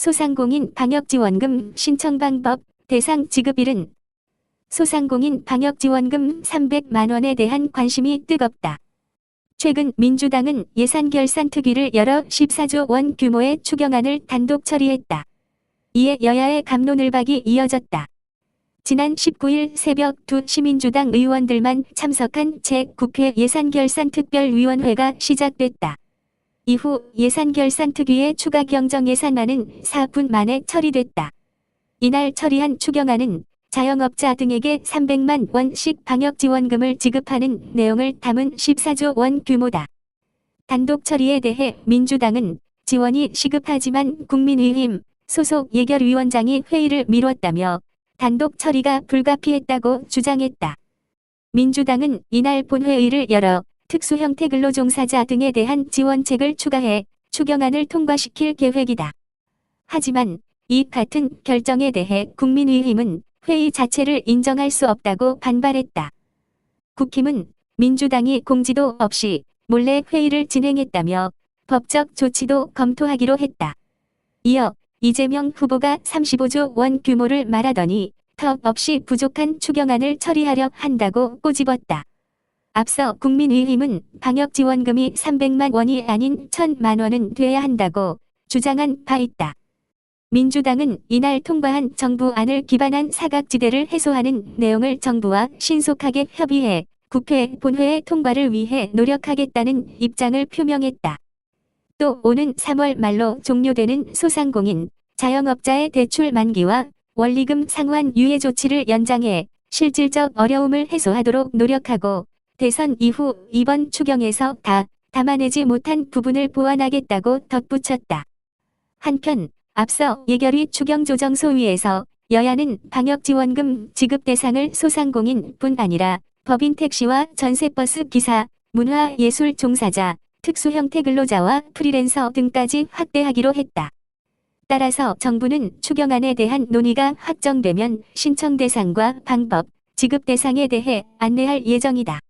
소상공인 방역지원금 신청 방법 대상 지급일은 소상공인 방역지원금 300만 원에 대한 관심이 뜨겁다. 최근 민주당은 예산 결산 특위를 열어 14조 원 규모의 추경안을 단독 처리했다. 이에 여야의 감론을박이 이어졌다. 지난 19일 새벽 두 시민주당 의원들만 참석한 제9회 예산결산특별위원회가 시작됐다. 이후 예산 결산 특위의 추가 경정 예산안은 4분 만에 처리됐다. 이날 처리한 추경안은 자영업자 등에게 300만 원씩 방역지원금을 지급하는 내용을 담은 14조 원 규모다. 단독 처리에 대해 민주당은 지원이 시급하지만 국민의힘 소속 예결위원장이 회의를 미뤘다며 단독 처리가 불가피했다고 주장했다. 민주당은 이날 본회의를 열어 특수 형태 근로종사자 등에 대한 지원책을 추가해 추경안을 통과시킬 계획이다. 하지만 이 같은 결정에 대해 국민의힘은 회의 자체를 인정할 수 없다고 반발했다. 국힘은 민주당이 공지도 없이 몰래 회의를 진행했다며 법적 조치도 검토하기로 했다. 이어 이재명 후보가 35조 원 규모를 말하더니 턱 없이 부족한 추경안을 처리하려 한다고 꼬집었다. 앞서 국민의힘은 방역지원금이 300만 원이 아닌 1000만 원은 돼야 한다고 주장한 바 있다. 민주당은 이날 통과한 정부안을 기반한 사각지대를 해소하는 내용을 정부와 신속하게 협의해 국회 본회의 통과를 위해 노력하겠다는 입장을 표명했다. 또 오는 3월 말로 종료되는 소상공인, 자영업자의 대출 만기와 원리금 상환 유예 조치를 연장해 실질적 어려움을 해소하도록 노력하고 대선 이후 이번 추경에서 다 담아내지 못한 부분을 보완하겠다고 덧붙였다. 한편 앞서 예결위 추경조정소위에서 여야는 방역지원금 지급 대상을 소상공인 뿐 아니라 법인 택시와 전세버스 기사, 문화예술 종사자, 특수형태 근로자와 프리랜서 등까지 확대하기로 했다. 따라서 정부는 추경안에 대한 논의가 확정되면 신청 대상과 방법, 지급 대상에 대해 안내할 예정이다.